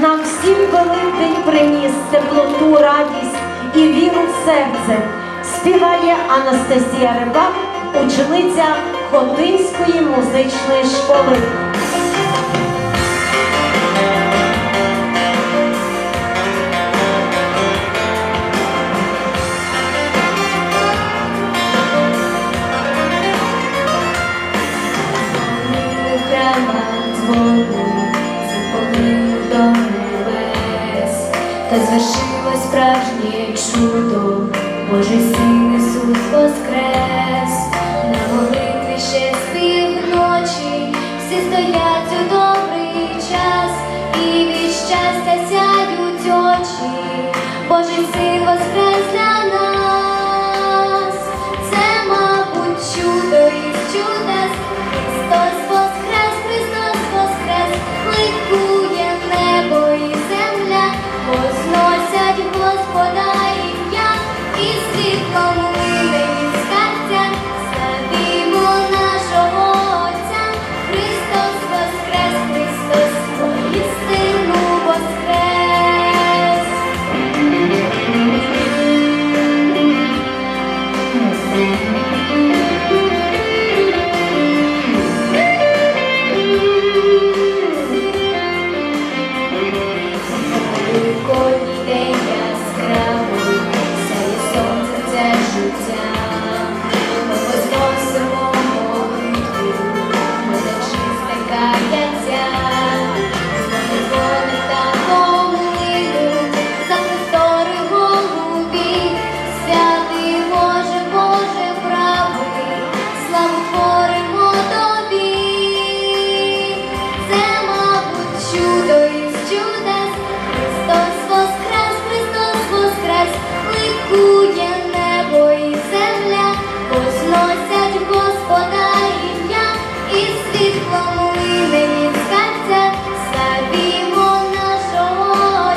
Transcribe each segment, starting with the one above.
нам всім Великдень приніс теплоту, радість і віру в серце. Співає Анастасія Рибак, учениця Хотинської музичної школи. До небес, та звершилось справжнє чудо, Божий син Ісус воскрес, на молитві ще спів ночі, всі стоять у добрий час, і від щастя сяють очі, Божий син воскрес для нас, це, мабуть, чудо із чудес, Oh. Чудес, Христос воскрес, Христос воскрес, ликує небо і земля, возносять Господа ім'я, і світлом лине від серця, славімо нашого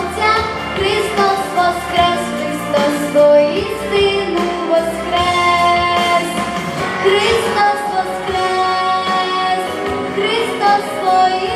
Христос воскрес, Христос воістину воскрес, Христос воскрес, Христос воістину